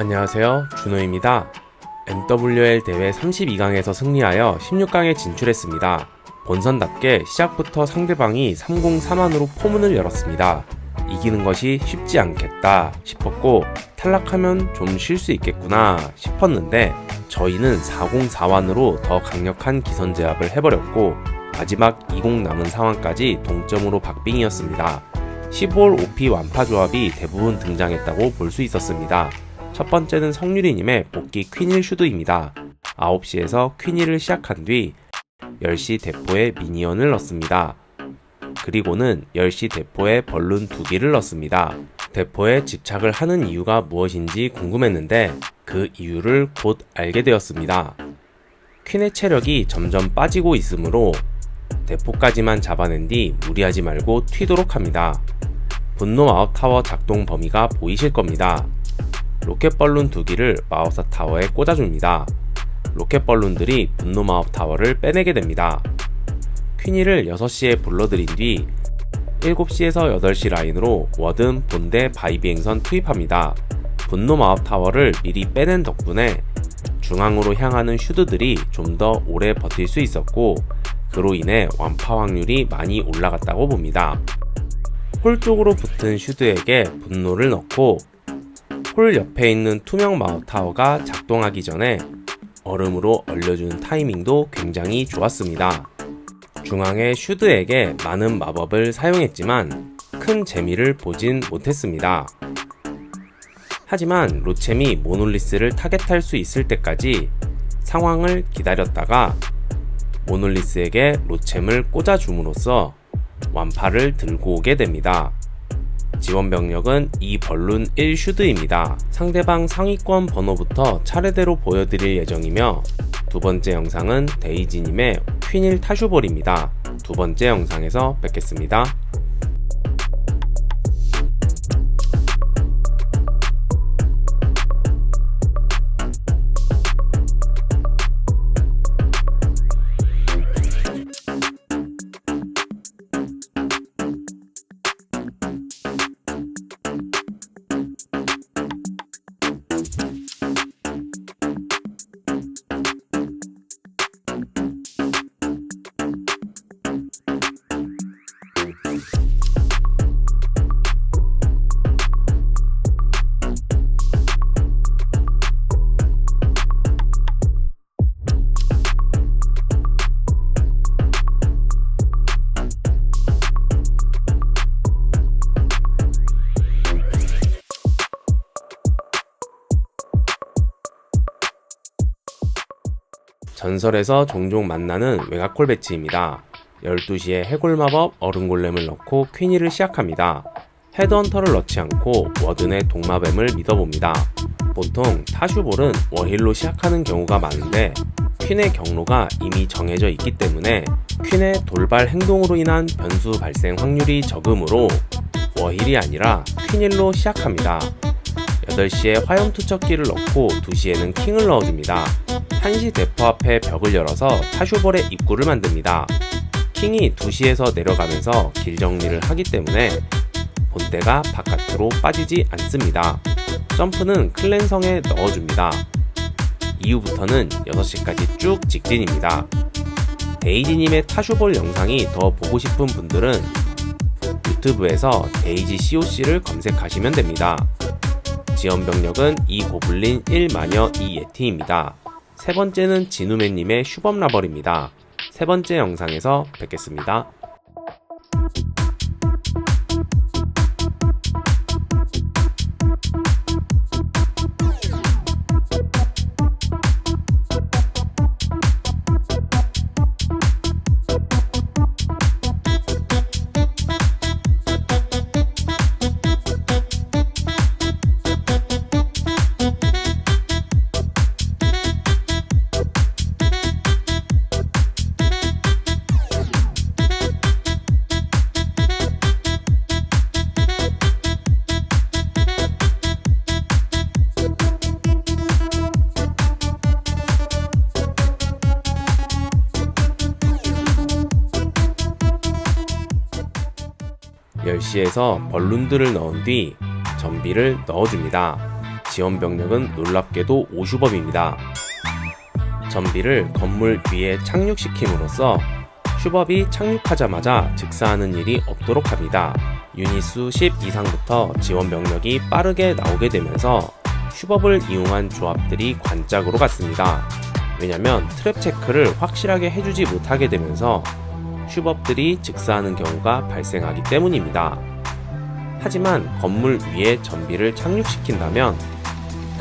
안녕하세요. 준호입니다. NWL 대회 32강에서 승리하여 16강에 진출했습니다. 본선답게 시작부터 상대방이 303안으로 포문을 열었습니다. 이기는 것이 쉽지 않겠다 싶었고 탈락하면 좀 쉴 수 있겠구나 싶었는데 저희는 404완으로 더 강력한 기선 제압을 해버렸고 마지막 20 남은 상황까지 동점으로 박빙이었습니다. 15홀 OP 완파 조합이 대부분 등장했다고 볼 수 있었습니다. 첫 번째는 성유리님의 복귀 퀸일 슈드입니다. 9시에서 퀸일을 시작한 뒤 10시 대포에 미니언을 넣습니다. 그리고는 10시 대포에 벌룬 두 개를 넣습니다. 대포에 집착을 하는 이유가 무엇인지 궁금했는데 그 이유를 곧 알게 되었습니다. 퀸의 체력이 점점 빠지고 있으므로 대포까지만 잡아낸 뒤 무리하지 말고 튀도록 합니다. 분노 마법 타워 작동 범위가 보이실 겁니다. 로켓 벌룬 두 기를 마법사 타워에 꽂아줍니다. 로켓 벌룬들이 분노 마법 타워를 빼내게 됩니다. 퀸이를 6시에 불러들인 뒤 7시에서 8시 라인으로 워든, 본대, 바이비행선 투입합니다. 분노 마법 타워를 미리 빼낸 덕분에 중앙으로 향하는 슈드들이 좀 더 오래 버틸 수 있었고 그로 인해 완파 확률이 많이 올라갔다고 봅니다. 홀 쪽으로 붙은 슈드에게 분노를 넣고 홀 옆에 있는 투명 마법 타워가 작동하기 전에 얼음으로 얼려주는 타이밍도 굉장히 좋았습니다. 중앙의 슈드에게 많은 마법을 사용했지만 큰 재미를 보진 못했습니다. 하지만 로챔이 모놀리스를 타겟할 수 있을 때까지 상황을 기다렸다가 모놀리스에게 로챔을 꽂아줌으로써 완파를 들고 오게 됩니다. 지원 병력은 이 벌룬 1 슈드입니다. 상대방 상위권 번호부터 차례대로 보여드릴 예정이며 두 번째 영상은 데이지님의 퀸일 타슈볼입니다. 두 번째 영상에서 뵙겠습니다. 전설에서 종종 만나는 외곽골 배치입니다. 12시에 해골 마법 얼음골렘을 넣고 퀸이를 시작합니다. 헤드헌터를 넣지 않고 워든의 동마뱀을 믿어봅니다. 보통 타슈볼은 워힐로 시작하는 경우가 많은데 퀸의 경로가 이미 정해져 있기 때문에 퀸의 돌발 행동으로 인한 변수 발생 확률이 적으므로 워힐이 아니라 퀸일로 시작합니다. 8시에 화염 투척기를 넣고 2시에는 킹을 넣어줍니다. 1시 대포 앞에 벽을 열어서 타슈볼의 입구를 만듭니다. 킹이 2시에서 내려가면서 길 정리를 하기 때문에 본대가 바깥으로 빠지지 않습니다. 점프는 클랜성에 넣어줍니다. 이후부터는 6시까지 쭉 직진입니다. 데이지님의 타슈볼 영상이 더 보고 싶은 분들은 유튜브에서 데이지 COC를 검색하시면 됩니다. 지원 병력은 이 고블린 1마녀 2 예티입니다. 세 번째는 진우맨님의 슈범 라벌입니다. 세 번째 영상에서 뵙겠습니다. (10시에서) 벌룬들을 넣은 뒤 전비를 넣어줍니다 지원 병력은 놀랍게도 오슈법입니다. 전비를 건물 위에 착륙시킴으로써 슈법이 착륙하자마자 즉사하는 일이 없도록 합니다. 유닛수 10 이상부터 지원 병력이 빠르게 나오게 되면서 슈법을 이용한 조합들이 관짝으로 갔습니다. 왜냐면 트랩 체크를 확실하게 해주지 못하게 되면서 슈법들이 즉사하는 경우가 발생하기 때문입니다. 하지만 건물 위에 전비를 착륙시킨다면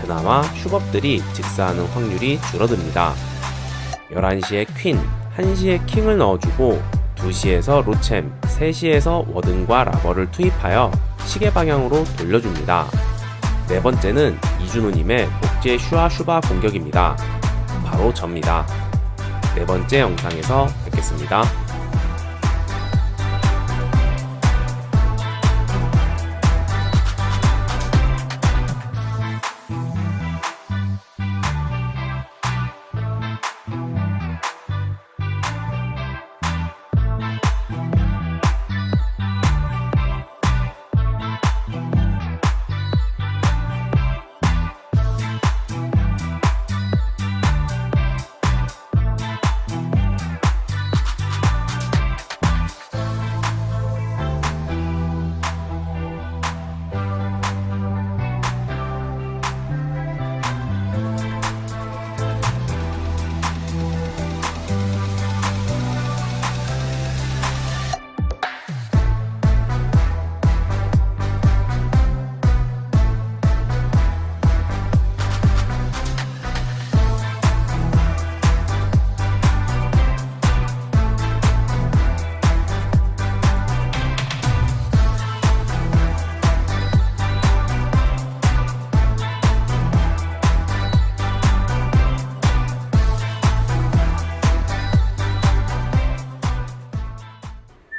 그나마 슈법들이 즉사하는 확률이 줄어듭니다. 11시에 퀸, 1시에 킹을 넣어주고 2시에서 로챔, 3시에서 워든과 라버를 투입하여 시계 방향으로 돌려줍니다. 네 번째는 이준호님의 복제 슈아 슈바 공격입니다. 바로 접니다. 네 번째 영상에서 뵙겠습니다.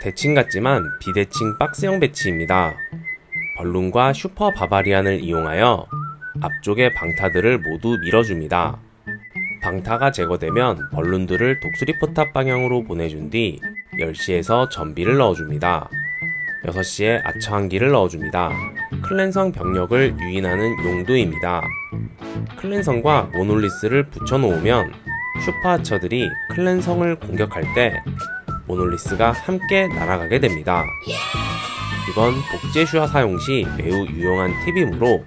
대칭 같지만 비대칭 박스형 배치입니다. 벌룬과 슈퍼 바바리안을 이용하여 앞쪽의 방타들을 모두 밀어줍니다. 방타가 제거되면 벌룬들을 독수리 포탑 방향으로 보내준 뒤 10시에서 전비를 넣어줍니다. 6시에 아처한기를 넣어줍니다. 클랜성 병력을 유인하는 용도입니다. 클랜성과 모놀리스를 붙여놓으면 슈퍼하처들이 클랜성을 공격할 때 모놀리스가 함께 날아가게 됩니다. 이건 복제슈화 사용 시 매우 유용한 팁이므로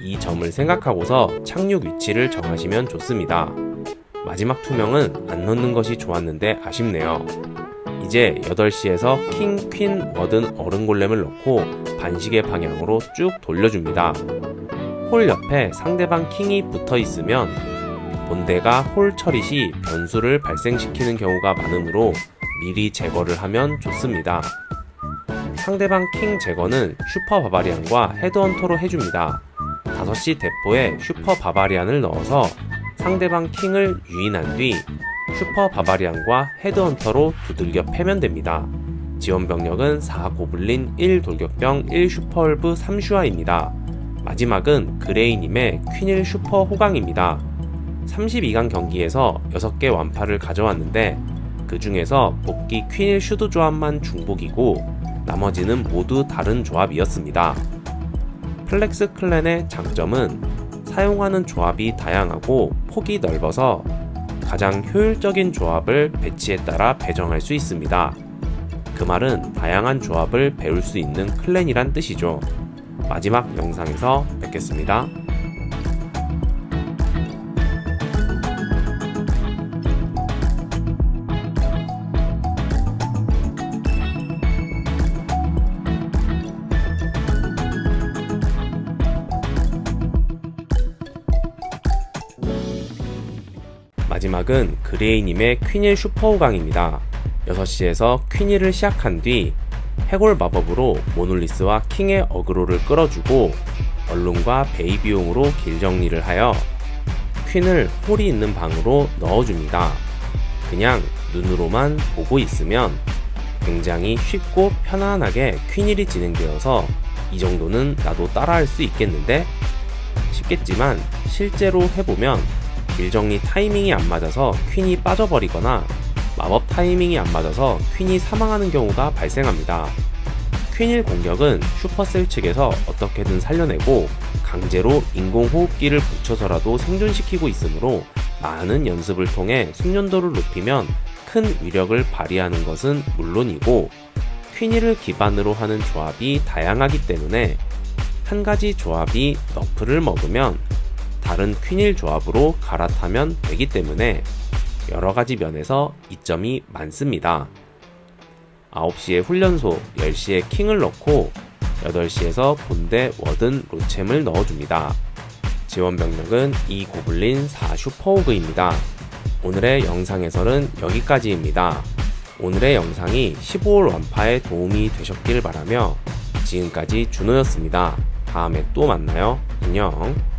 이 점을 생각하고서 착륙 위치를 정하시면 좋습니다. 마지막 투명은 안 넣는 것이 좋았는데 아쉽네요. 이제 8시에서 킹, 퀸, 워든, 어른 골렘을 넣고 반시계 방향으로 쭉 돌려줍니다. 홀 옆에 상대방 킹이 붙어 있으면 본대가 홀 처리 시 변수를 발생시키는 경우가 많으므로 미리 제거를 하면 좋습니다. 상대방 킹 제거는 슈퍼 바바리안과 헤드헌터로 해줍니다. 5시 대포에 슈퍼 바바리안을 넣어서 상대방 킹을 유인한 뒤 슈퍼 바바리안과 헤드헌터로 두들겨 패면 됩니다. 지원 병력은 4 고블린 1 돌격병 1 슈퍼얼브 3 슈아입니다. 마지막은 그레이님의 퀸일 슈퍼 호강입니다. 32강 경기에서 6개 완파를 가져왔는데 그 중에서 복귀 퀸일 슈드 조합만 중복이고 나머지는 모두 다른 조합이었습니다. 플렉스 클랜의 장점은 사용하는 조합이 다양하고 폭이 넓어서 가장 효율적인 조합을 배치에 따라 배정할 수 있습니다. 그 말은 다양한 조합을 배울 수 있는 클랜이란 뜻이죠. 마지막 영상에서 뵙겠습니다. 마지막은 그레이님의 퀸일 슈퍼호강입니다. 6시에서 퀸일을 시작한 뒤 해골 마법으로 모놀리스와 킹의 어그로를 끌어주고 얼룬과 베이비용으로 길 정리를 하여 퀸을 홀이 있는 방으로 넣어줍니다. 그냥 눈으로만 보고 있으면 굉장히 쉽고 편안하게 퀸일이 진행되어서 이 정도는 나도 따라할 수 있겠는데 싶겠지만 실제로 해보면 길 정리 타이밍이 안 맞아서 퀸이 빠져버리거나 마법 타이밍이 안 맞아서 퀸이 사망하는 경우가 발생합니다. 퀸일 공격은 슈퍼셀 측에서 어떻게든 살려내고 강제로 인공호흡기를 붙여서라도 생존시키고 있으므로 많은 연습을 통해 숙련도를 높이면 큰 위력을 발휘하는 것은 물론이고 퀸이를 기반으로 하는 조합이 다양하기 때문에 한 가지 조합이 너프를 먹으면 다른 퀸일 조합으로 갈아타면 되기 때문에 여러 가지 면에서 이점이 많습니다. 9시에 훈련소, 10시에 킹을 넣고 8시에서 본대 워든 로챔을 넣어줍니다. 지원 병력은 이 고블린 4 슈퍼오그입니다. 오늘의 영상에서는 여기까지입니다. 오늘의 영상이 15월 완파에 도움이 되셨길 바라며 지금까지 준호였습니다. 다음에 또 만나요. 안녕.